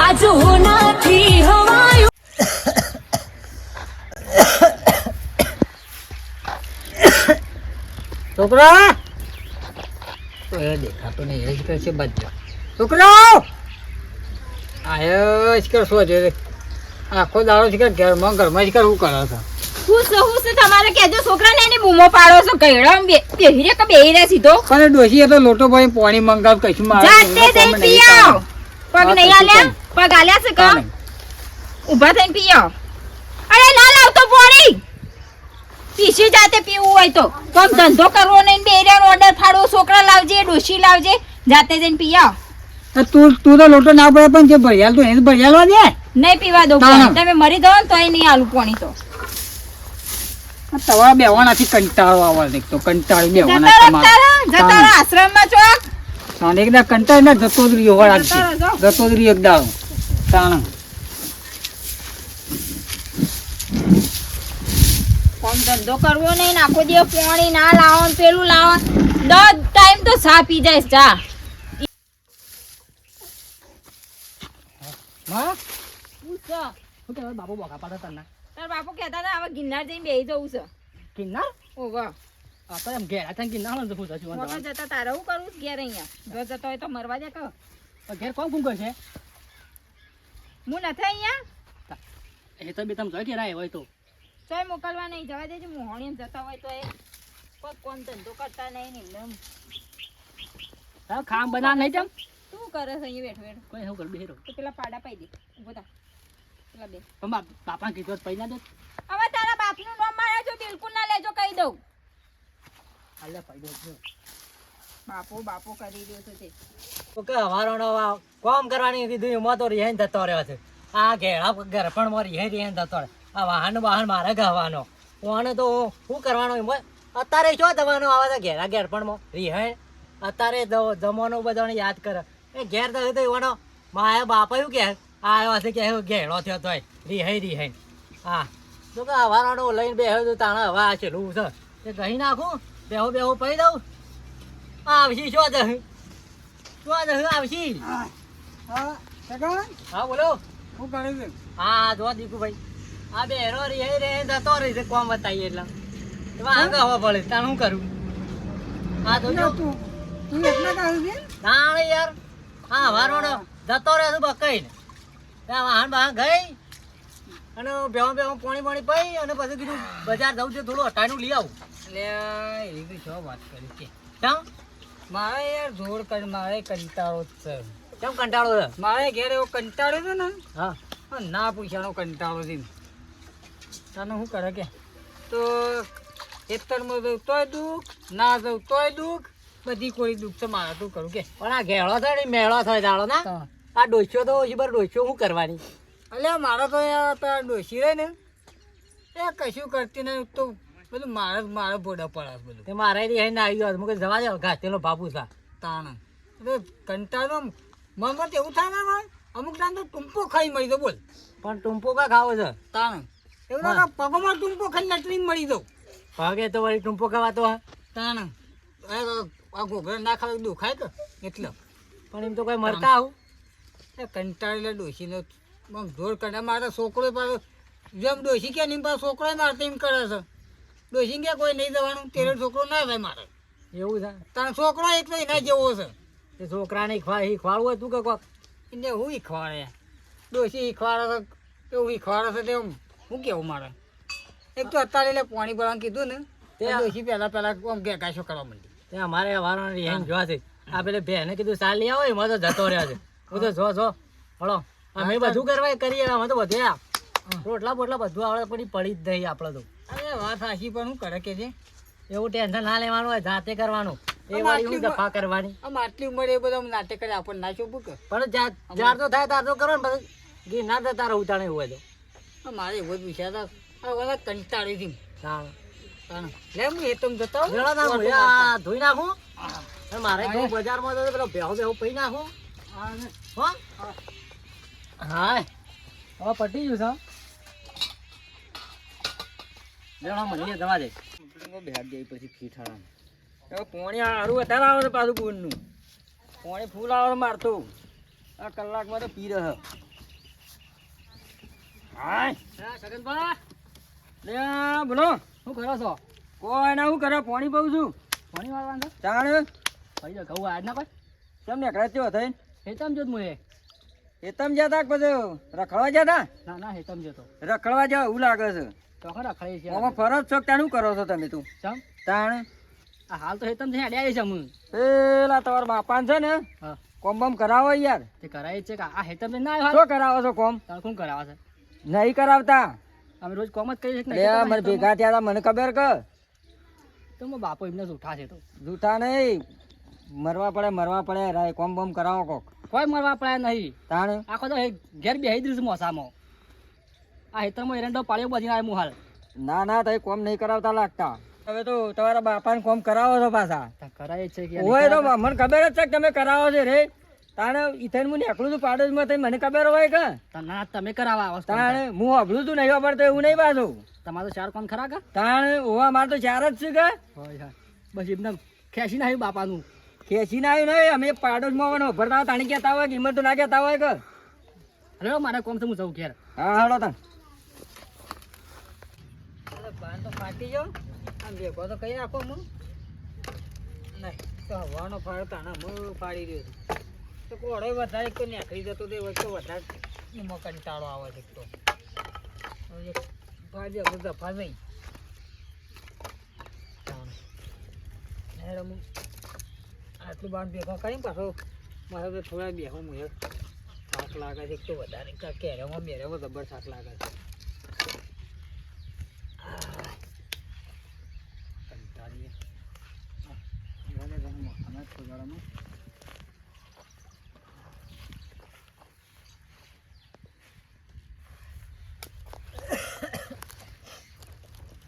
આજ હોનાથી હવાયું. છોકરા! તો એ દેખાતો નહીં જ જ આખો દાડો કે ઘરમાં ઘરમાં જ કરવું કરો છો? હું શું હું શું તમારે કહેજો છોકરાને એની બૂમો પાડો છો ગયડો બેહી રે કે બેહી રે સીધો? પણ ડોશી એ તો લોટો ભાઈ પાણી મંગાવ કશું મારે જાતે જઈને પી આવો. પગ નહીં આલ્યા પગ આલ્યા છે કા? ઊભા થઈને પી આવો. અરે ના લાવતો પાણી. પીસી જાતે પીવું હોય તો. કોમ ધંધો કરવો નહીં બેરિયાનો ઓર્ડર ફાડવો છોકરા લાવજે ડોશી લાવજે જાતે જઈને પી આવો. તો તું તું તો લોટો ના પડે પણ જે ભરિયાલ તો એને ભરિયાલવા દે. નહીં પીવા દો. તમે મરી દો ને એ નહીં આલુ પાણી તો. તમારા બેવાનાથી કંટાળો આવવા એક તો કંટાળી બેવાના તમારા. આશ્રમમાં ચોક તાણે એકદા કંટાળી ના જતો જ રહ્યો હોય જતા જતો જ રહ્યો એક તાણ. કોમ ધંધો કરવો નહીં આખો દિવસ પાણી ના લાવો ને પેલું લાવો. દસ ટાઈમ તો સા પી જાય ચા છે? બાપુ બોકા પાડે તને. તાર બાપુ કહેતા હતા હવે ગિરનાર જઈને બેસી જવું છે. ગિરનાર? ઓગો આ તો એમ ઘેર થઈને ગિરનાર જવું છે મોટા જતા તારે હું કરું ઘેર અહીંયા? જો જતો હોય તો મરવા દે કહો. ઘેર કોણ ગુંગો છે? હું નથી અહીંયા? એ તો બે તમે જોઈ ઘેર હોય તો. તોય મોકલવા નહીં જવા દેજો મોહણી જતા હોય તો એ. કોઈ કોણ ધંધો કરતા નહીં ને એમને ખામ બના નહીં તેમ શું કરે છે અહીંયા બેઠો બેઠો. કોઈ શું કર બેરો તો પેલા પાડા પાઈ દે. ઊભો થા. પેલા બે પણ બાપા કીધું પૈના દે. હવે તારા બાપનું નામ મારા જો બિલકુલ ના લેજો કહી દઉં. હાલે પૈદો છે. બાપો બાપો કરી રહ્યો છે તે. તો કે હવારોનો કોમ કરવાની કીધું એમાં તો રિહાઈને થતો રહ્યો છે. આ ઘેડા ગરફણમાં રિહાઈ રિહાઈને જતો રહે આ વાહન વાહન મારે ગવાનો ઓને તો શું કરવાનો એમાં અત્યારે શું દવાનો આવે છે ઘેરા ગેરપણમાં રિહાઈ? અત્યારે જમવાનું બધાને યાદ કરે. એ ઘેર તો તો એવાનો માયા બાપા એવું કે આવ્યો છે કે ઘેડો થયો તોય રિહાઈ રિહાઈ. હા. તો કે હવારોનો લઈને બેહ્યો તો તાણે હવે આ છેલ્લું છે. તે કહી નાખું બેહો બેહો પહી દઉં. આવશી શું જશે શું જશે આવશી? હા હા બોલો. શું કરે છે હા જો દીકુભાઈ આ બે હેરો રે જતો રહી છે કોમ બતાવીએ એટલે. એમાં આગળ હવા પડે તાણ શું કરું? હા તો જો. તું એકલા કાઢું છે ના? યાર. હા વારોડો જતો રહે છે બકઈ ત્યાં વાહન વાહન ગઈ અને બેવા બેવા પાણી પાણી પઈ અને પછી કીધું બજાર જવું છે થોડું હટાણું લઈ આવું. એટલે એવી શું વાત કરી છે કેમ મારે યાર જોર કર મારે કંટાળો જ છે. કેમ કંટાળો છે? મારે ઘેર એવો કંટાળો છે ને હા. ના પૂછ્યાનો કંટાળો છે. તને શું કરે કે? તો ખેતરમાં જવું તોય દુઃખ ના જવું તોય દુઃખ બધી કોઈ દુઃખ છે મારે તું કરું કે? પણ આ ઘેડો થાય ને મેળો થાય દાડો ના? આ ડોસ્યો તો ઓછી બર ડોસ્યો શું કરવાની? અલ્યા મારો તો અહીંયા ડોસી રહે ને. એ કશું કરતી નહીં તો બધું મારે મારે ભોડા પડે છે બધું. તે મારે આવી ગયો મુકે જવા જાવ ઘાસેલો બાપુ સા તાણ. એટલે કંટાળો મનમાં એવું થાય ને અમુક ટાઈમ તો ટૂંપો ખાઈ મળી દો બોલ. પણ ટૂંપો કા ખાવો છે? તાણ. એવું પગોમાં ટૂંપો ખાઈ લટરી મળી દઉં પગે તો વળી ટૂંપો ખાવાતો હા તાણ. આ ઘોઘરા ના ખાવા દુખાય કે? એટલે. પણ એમ તો કોઈ મરતા આવું. કંટાળેલા ડોશીનો આમ જોર કરે. મારા છોકરો પાછો જેમ ડોશી કે નહીં પાછો છોકરો મારતો એમ કરે છે. ડોશી કે કોઈ નહીં જવાનું તેરો છોકરો ના થાય મારે. એવું છે? તારો છોકરો એક તો એના જેવો છે. તે છોકરાને ખવા ખવાડવું હોય તું કે કોક? એટલે હું શીખવાડે ડોશી ખવાડે છે એવું ખવાડે છે તે હું કેવું મારે? એક તો અત્યારે એટલે પાણી ભરવાનું કીધું ને તે ડોશી પહેલાં પહેલાં આમ ગેગાશો કરવા માંડી. તે અમારે વારો જોવા છે. આ પેલે બેને કીધું ચાલી આવો એમાં તો જતો રહ્યો છે. હું તો જો જો. હળો. અમે બધું કરવા કરીએ અમે તો બધે રોટલા બોટલા બધું આવડે પણ પડી જ નહીં આપણે તો. અરે વાત સાચી પણ હું કરે કે છે? એવું ટેન્શન ના લેવાનું હોય જાતે કરવાનું. એ વાળી હું દફા કરવાની. આમ આટલી ઉંમરે એ બધા નાટક કરે આપણને ના શોભું કે? પણ જા- જ્યાર તો થાય તાર તો કરો ને પછી. ગીર ના જતા રહું તાણે એવું હોય તો. મારે એવો જ વિચાર આ બધા કંટાળી. તાણ. લે હું એ તમ જતા ધોઈ નાખું. મારે તો. બજારમાં તો પેલો ભેહો ભેહો પી નાખું. હા, હવે પટી ગયું છે મળીએ જવા દે હવે પોણી હારું વધારે આવે છે પાછું બોનનું પાણી ફૂલ આવે મારતું આ કલાકમાં તો પી રહ્યો હાય હા સગનભા લે બોલો શું કરો છો કોઈ ના હું કરે પોણી પાઉં છું પાણી વાળવાનું ચાણ ભાઈ ઘઉં આજ ના કોઈ કેમ નીકળે ચો થઈ હેતમ જોત મુએ. હેતમ જતા પછી રખડવા જતા ના ના હેતમ જતો. રખડવા જાવ એવું લાગે છે. તો ખરા ખરી છે આમાં ફરજ છો તાણ શું કરો છો તમે તું? ચમ? તાણ? આ હાલ તો હેતમ છે અડ્યા છે હું પેલા તમારા બાપાન છે ને કોમ બમ કરાવો યાર. તે કરાય છે કે આ હેતમ ના આવ્યો શું કરાવો છો કોમ? કોણ કરાવે છે? નહીં કરાવતા. અમે રોજ કોમ જ કરીએ છીએ મને ભેગા થયા તા મને ખબર કે. તો મો બાપો એમને જૂઠા છે તો. જૂઠા નહીં. મરવા પડે મરવા પડે રાય કોમ બમ કરાવો કોક. કોઈ મરવા પડે નહીં. તાણે? આખો તો હે- ઘેર બેહી દીધું મોસામાં. આ હેતરમાં એરંડો પાળ્યો બધી આવ્યો હાલ ના ના તઈ કોમ નહીં કરાવતા લાગતા. હવે તો તમારા બાપાને કોમ કરાવો છો પાછા. કરાય છે કે હોય તો મને ખબર જ છે કે તમે કરાવો છો રે. તાણે ઈથન મું નીકળું છું પાડોશમાં તઈ મને ખબર હોય કે? ના તમે કરાવવા આવો તાણે હું હબળું છું નહીં વાપરતો એવું નહીં પાછું. તમારો તો ચાર કોણ ખરા કે? તાણે ઓવા મારે તો ચાર જ છે કે? હા. બસ એમને ખેંચી નાખ્યું બાપાનું. ખેંચીને આવ્યું ને અમે પાડોશમાં ભરતા તાણી કહેતા હોય કિંમત તો ના કહેતા હોય કે હલો મારે કોમ હું જઉં ઘેર. હા હાલો તાણ. બાન તો ફાટી ગયો. આમ ભેગો તો કઈ રાખો હું. નહીં તો હવાનો ફાળ તાણા હું ફાડી રહ્યો છું. તો કોળે વધારે તો નીકળી જતો તે વચ્ચે વધારે એમાં કંટાળો આવે છે તો. ફાડી દફા નહીં. હેડ હું આટલું બાણ ભેગો કરીને પાછો મારે તો થોડા બેહો મુજબ થાક લાગે છે એક તો વધારે કેરેમાં બેરેમાં જબર થાક લાગે છે.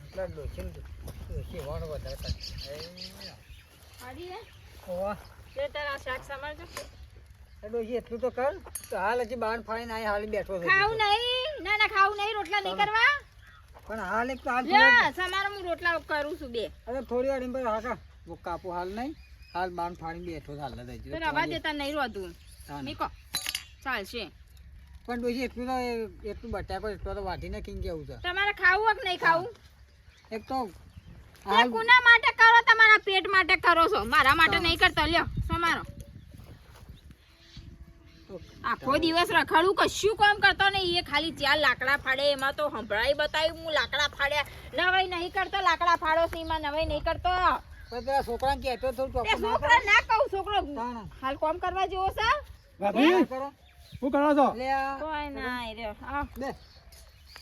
એટલા ડોશીને ડોશી હોવાનો વધારે ઓવા. ડોશી એટલું તો કર તો હાલ હજી બાણ ફાડીને આય હાલ બેઠો છું ખાવું નહીં ના ના ખાવું નહીં રોટલા નહીં કરવા. પણ હાલ એક તો હાલ લ્યો, સમારો હું રોટલા કરું છું બે. અરે થોડી વાર એમ પર હાકા કાપું હાલ નહીં હાલ બાણ ફાડીને બેઠો હાલ. તો રવા દેતા નહીં હા ચાલશે. પણ ડોશી એટલું તો એટલું બટાકો એટલો તો વાટીને કિંગ કેવું છે. તમારે ખાવું કે નહીં ખાવું? એક તો કુના માટે કરો તમારા પેટ માટે કરો છો? મારા માટે નહીં કરતો લ્યો સમારો આખો દિવસ રખડું કશું કામ કરતો નહીં. એ ખાલી ચાર લાકડા ફાડે એમાં તો સંભળાઈ બતાવ્યું હું લાકડા ફાડ્યા. નવાઈ નહીં કરતો લાકડા ફાડો છે એમાં નવાઈ નહીં કરતો. છોકરા પેલા કહેતો છોકરો ના કહું છોકરો. હાલ કામ કરવા જેવો છે? શું કરો છો? કોઈ ના એ રહ્યો. આ બે.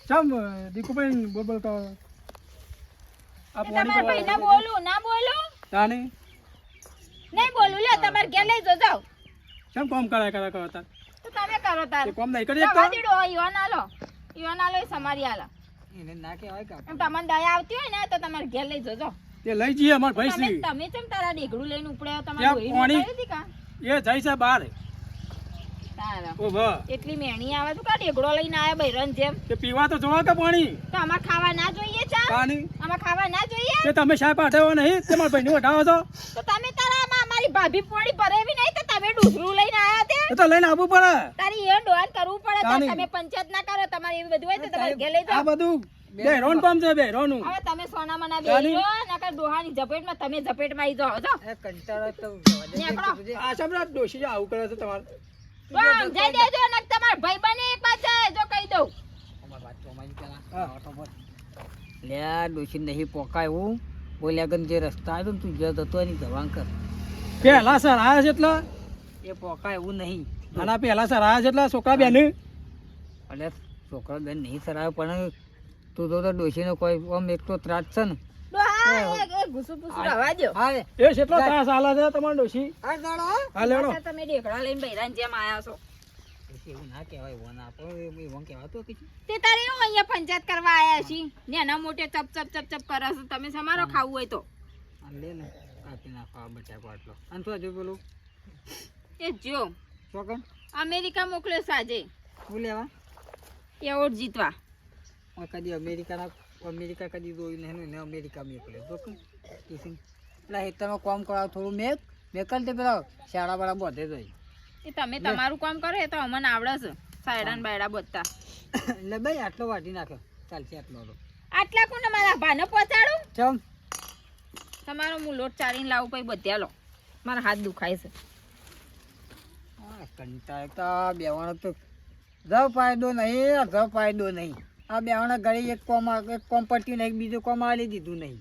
ચમ દીકુભાઈ બોલ બોલ કરો આ તમારા ભાઈને બોલું ના બોલું? તાની નહીં બોલું લે તમારે ઘેર લઈ જો જાઓ. ચમ કોમ કરાય કરા કરો તાર? તો તમે કરો તાર. તે કોમ નહીં કરી શકતો રવા દીડો ઈવાન આલો ઈવાન આલો સમારી આલો એને ના કે તમને દયા આવતી હોય ને તો તમારે ઘેર લઈ જજો. તે લઈ જઈએ અમાર ભાઈ તમે શ્રી તમે ચમ તારા ઢેગડું લઈને ઉપડ્યો તમારે એ જાય છે બહાર. એટલી મેણી આવે તો કા ઢેગડો લઈને આયા બૈરન જેમ? તે પીવા તો જોવા કે પાણી? તો આમાં ખાવા ના જોઈએ ચા? પાણી? આમાં ખાવા ના જોઈએ? તે તમે સાહેબ પાઠવ્યો નહીં? તે મારા ભાઈને વઢાવો છો. તો તમે તારા અમારી ભાભી પોણી ભરેવી નહીં તો તમે ડુસરું લઈને આયા તે એ તો લઈને આવવું પડે. તારી એ ડોહાન કરવું પડે. તમે પંચાયત ના કરો તમારે એવું બધું હોય તો તમારે ઘેર લઈ આ બધું બેરોન કામ છે બેરોનું હવે તમે સોના મના. બેસો નકર ડોહાની ઝપેટમાં તમે ઝપેટમાં આવી જાઓ કંટાળો તો. આ ડોશી આવું કરે છે તમારે. સમજાઈ દેજો નક તમાર ભાઈ બને એક પાસે જો કહી દઉં. અમારી વાત ચોમાજી પેલા. હા. આવો તો બોલ. લે ડોશી નહીં પોકાય. બોલ્યા ગન જે રસ્તા આવ્યો ને તું જ્યાં જતો એની જવાન કર. પહેલા સર આયા છે એટલે? એ પોકાય એવું નહીં આના પહેલા સર આયા છે એટલે છોકરા બેન? એટલે છોકરો બેન નહીં સરાયો પણ તું તો તો ડોશીનો કોઈ આમ એક તો ત્રાસ છે ને. એ કેટલો ત્રાસ આલે છે તમારે ડોશી? હા લેડો તમે ઢેકડા લઈને બૈરાન જેમ આયા છો. એવું ના કહેવાય વન આપો એવું એવું કે તે તારે હું અહીંયા પંચાયત કરવા આયા છી નેના મોટે ચપ ચપ ચપ ચપ કરો છો. તમે સમારો ખાવું હોય તો. લે ને. કાપી નાખો આ બટાકો આટલો. અને તો હજુ પેલું એ જો ચોકન અમેરિકા મોકલ્યો સાજે શું લેવા? એવોર્ડ જીતવા. કદી અમેરિકાના અમેરિકા કદી જોયું નહીં એને અમેરિકા મોકલ્યો ચોકન ટિફિન એટલે હેતરમાં કામ કરાવ થોડું મેક મેકલ તે પેલા શાળા વાળા બધે જોઈ. એ તમે તમારું કામ કરો એ તો અમને આવડે છે સાયડા ને બાયડા બધતા એટલે ભાઈ આટલો વાટી નાખ્યો ચાલશે આટલો આટલા કોને મારા ભાને પહોંચાડું? ચમ. તમારો હું લોટ ચારીને લાવું પછી બધા લો. મારા હાથ દુખાય છે. હા કંટાળતા બેવાનો તો જવ ફાયદો નહીં જવ ફાયદો નહીં. આ બેવાના ઘરે એક કોમ એક કોમ પટ્યું ને એક બીજું કોમ આલી દીધું નહીં.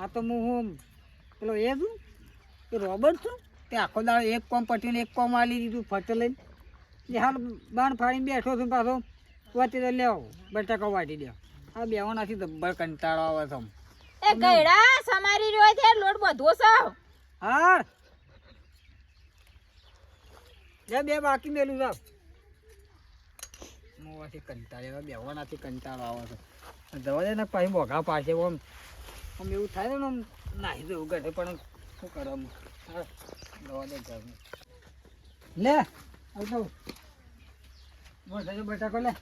આ તો હું હું પેલો એ છું કે રોબર્ટ છું તે આખો દાડો એક કોમ પટ્યું એક કોમ આલી દીધું ફટ લઈને. ને હાલ બાણ ફાડીને બેઠો છું પાછો વાતી તો લેવો બટાકા વાટી દે આ બેવાનાથી જબ્બર કંટાળો આવે છે એ ગયડા સમારી રહ્યો છે લોટ બધો છે. હા લે બે બાકી મેલું સાહેબ મોવાથી એવા બેવાનાથી કંટાળો આવે છે. જવા દે ને પછી મોઘા પાસે આમ આમ એવું થાય ને આમ નાહી દેવું ઘરે પણ શું કરે આમ જવા દે ઘર. લે આવતો બટાકો લે.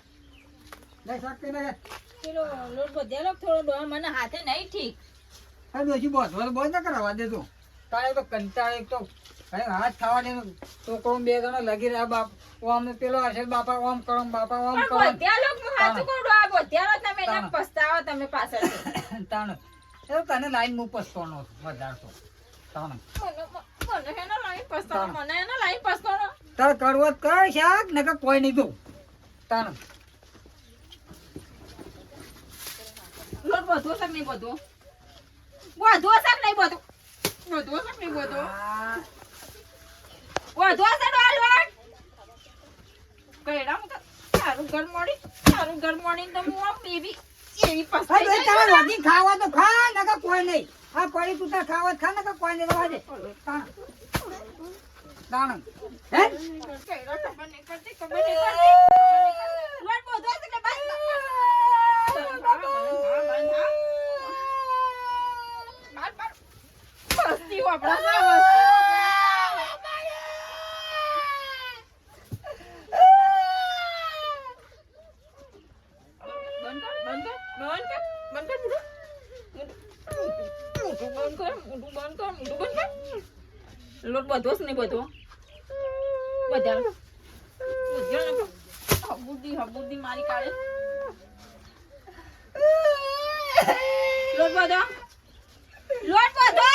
લે શાક નાખે પેલો લોટ બધેલો થોડો ડોહા મને હાથે નહીં ઠીક. હા ડોશી બોસ બોલ ના કરાવવા દે તું. તારે તો કંટાળે એક તો હાથ ખાવા દે છોકરો બે જણા લગી રહ્યા. બાપ ઓમ પેલો હશે બાપા ઓમ કરો બાપા ઓમ કરો ત્યાં લોક હું હાચું કોડો ડોહા બધેલો તમે એને પસ્તાવો તમે પાછળ. તાણ. એ તને લાઈન હું પસતોનો વધારે તો તાણ. મને લાઈન લાઈન તાર કરવો તો કર શાક ને કે કોઈ નહીં તું તાણ. લોટ બધો નહીં બધો બધો છે કે નહીં બધો બધો છે નહીં બધો છે ડોહા લોટ ગયડા હું તારું ઘર મોડી તારું ઘર મોડી તો હું આમ એવી એવી તો જાય તારે ખાવા તો ખા કે કોઈ નહીં હા પડી તું તાર ખાવા ખા ને કે કોઈ નહીં રવા દે તાણ તાણ હે ગયડા ખબર નહીં પડતી, ખબર નહીં પડતી. લોટ બધો બસ. મસ્તી વાપરા છે, મસ્તી બંધ કર, બંધ કર, બંધ કર, બંધ કર, બુડું. મોઢું બંધ કર, મોઢું બંધ કર, મોઢું બંધ કર. લોટ બધો છે ને બધો. બધા. હબુદી મારી કાઢે લોટ બધો લોટ બધો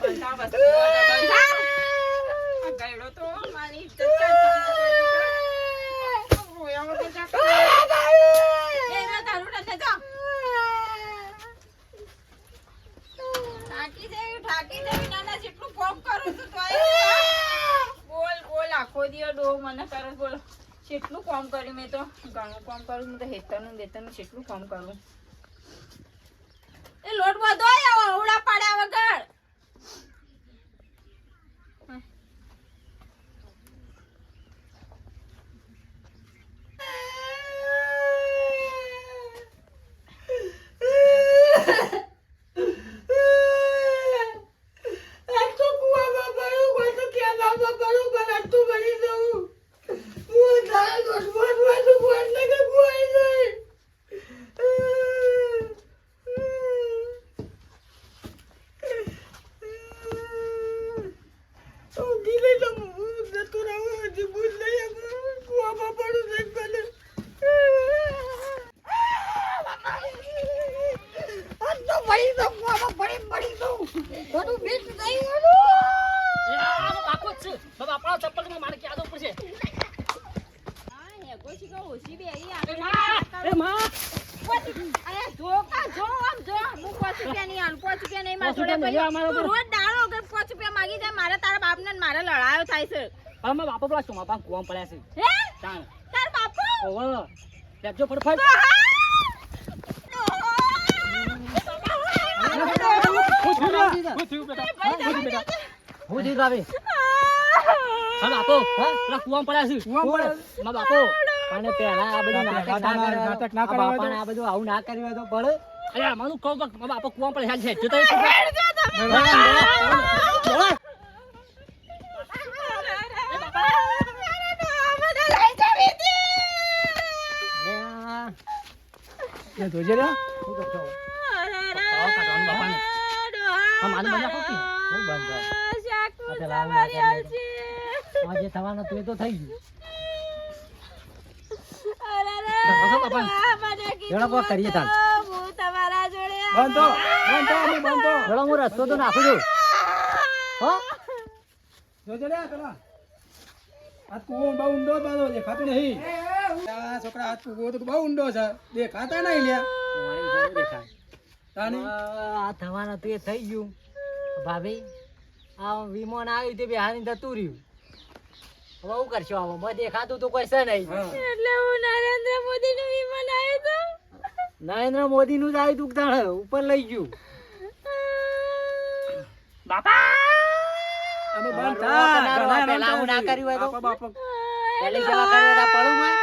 બંધા બસ બંધા આ ગયડો તો મારી ચક્કર રોયા વગર જા એ ના તારું નથી જા થાકી જવી થાકી જવી નાના જેટલું કોમ કરું છું તોય બોલ બોલ આખો દિયો ડો મને કરે બોલ કેટલું કામ કર્યું મેં તો ઘણું કામ કર્યું હું તો હેતરનું બેતરનું કેટલું કામ કરું એ લોટ બધો અવડા પાડ્યા વગર આ હેગો શીખો ઓછી બેરી આગળ અરે જો કા જો આમ જો હું પાંચ રૂપિયા નહીં આલું પાંચ રૂપિયા નહીં મારા જોડે રોજ દાડો પાંચ રૂપિયા માગી જાય મારે તારા બાપ ને મારે લડાયો થાય છે. બાપા પેલા ચોમાપા કુવા પડ્યા છે? હે? તાણ. તાર બાપુ? ઓવર લેજો ફટફટ. હું હા બાપો. હા પેલા કુવા પડ્યા છે. કૂવામાં પડ્યા. માં બાપો. પણ પેલા આ બધું નાટક ના કરવા બાપાને આ બધું આવું ના કર્યું હોય તો પડે. અરે કહું મારા બાપો છે. જો તો જોજે રે શું કરશો અરે રે. પપ્પાઓ કાઢવાનું બાપાને. ડોહા, આમ આનું બંધ રાખો કે? હું બંધ કર. શાકનું આ પેલા આવું ના તમારી હાલ કરી છે. આ જે થવાનું એ તો થઈ ગયું કરીએ તાન. બંધ તો બંધ અમે બંધ. ચલો હું રસ્તો તો નાખું છું. હો? જોજો લે પેલા. આ કૂવો બહુ ઊંડો બાજુ દેખાતું નહીં. આ છોકરા આ કૂવો તો બહુ ઊંડો છે. દેખાતા નહીં લ્યા. દેખાય તાની? આ થવાના હતું એ થઈ ગયું. ભાભી આ વિમાન આવ્યું તે બિહારી જતું રહ્યું. હવે શું કરશો? હવે મને દેખાતું તો કોઈ છે નહીં. એટલે હું નરેન્દ્ર મોદીનું વિમાન આવ્યું હતું. નરેન્દ્ર મોદી નું જ આવ્યું તું તાણ ઉપર લઈ ગયું. અમે હવે બંધ થા ઘણા પેલા આવું ના કર્યું હોય તો? બાપા બાપા. પેલી સેવા કરી તો પડું માં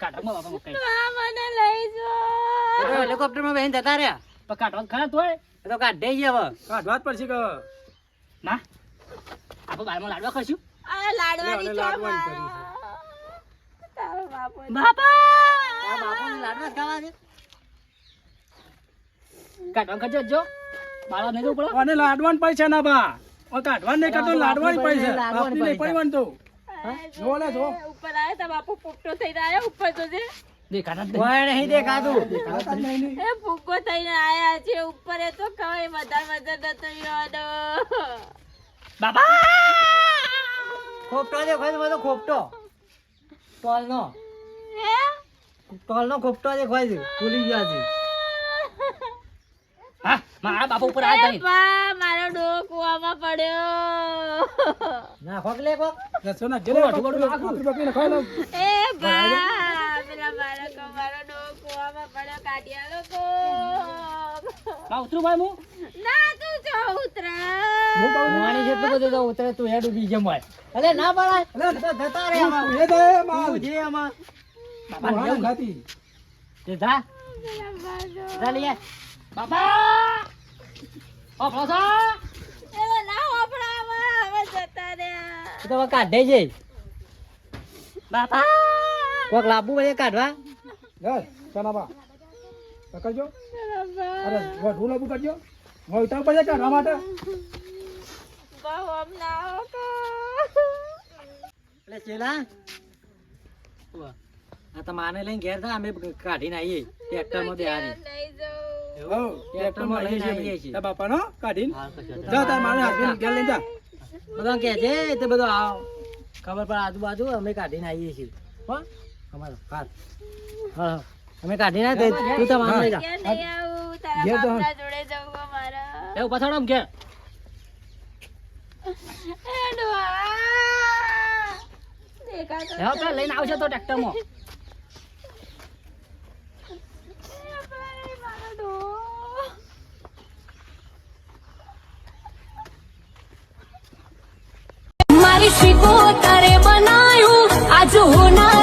કાઢવામાં બાપા મકાઈ. મને લઈ જાઓ. હેલિકોપ્ટરમાં બેહીને જતા રહ્યા. પણ કાઢવાનું ખરા તોય? તો કાઢે હવે. કાઢવા જ પડશે કે ના? આપણે બારમાં લાડવા ખાશું આ લાડવાની લે, ચો લાડવાની કરી મારા. તારો બાપો. બાપા! આ બાપુને લાડવા જ ખાવા છે કાઢવાનું ખર્ચો જો બાળવા નહીં જવું પડે અને લાડવાન પૈસા ના બા. ઓ કાઢવાન નહીં કરતો લાડવાની પૈસા. લાડવાની નહીં પડવાનું તો. જો લે જો. ઉપર આયા તા બાપુ પોપટો થઈને આયા ઉપર તો છે દેખાતા કોઈ નહીં દેખાતું. દેખાતા નહીં. એ ફૂગો થઈને આયા છે ઉપર એ તો કઈ નતો યાદો બાપા ખોપટો દેખાય છે ખોપટો. ટોલ નો હે? ટોલ નો ખોપટો દેખાય છે ભૂલી ગયા છે. હા મારા બાપા ઉપર હાથ ધરી. મારો ડો કુવામાં પડ્યો. ના ખોક લે ખોક રસો ના થોડું થોડું નાખું. બકરી ખાઈ લઉં. એ બા પેલા બાળકો મારો ડો કુવામાં પડ્યો કાઢ્યા લોકો. બા ઉતરું ભાઈ હું ના તું જો ઉતરા. હું બહુ છું, છે જેટલું બધું તો ઉતરે તું હેડ ઊભી જેમ હોય અલે ના પડાય. અલે, તો જતા રે આમાં. એ તો એ જે આમાં. બાપા વાહ, ખાતી. તે જા. જા લઈ બાપા! ઓ એવો ના વાપરાવા હવે જતા રહ્યા. તો કાઢે છે બાપા! કોક લાંબુ કાઢવા. લે, ચાના બા. પકડજો. અરે વઢું લાંબુ કરજો વળતા પછી કાઢવા માટે. બહુ ના એટલે ચેલા? આ તો માને લઈને ઘેર થા અમે કાઢીને આવીએ. ટ્રેક્ટરમાં બે હારી લઈ જાઉં. હો, ટ્રેક્ટરમાં છીએ આવીએ અમે. બાપાનો કાઢીને. જા તાર મારે હાથમાં ઘેર લઈને જા. બધા કે છે તે બધો આવ ખબર પડે આજુબાજુ અમે કાઢીને આવીએ છીએ. હો અમારો હાલ હા હા. અમે કાઢીને તે તું તો જા. ક્યાં નહીં ઘેર તો- જોડે જવું અમારા. ઘેર. લઈને આવશે તો ટ્રેક્ટરમાં. आज होना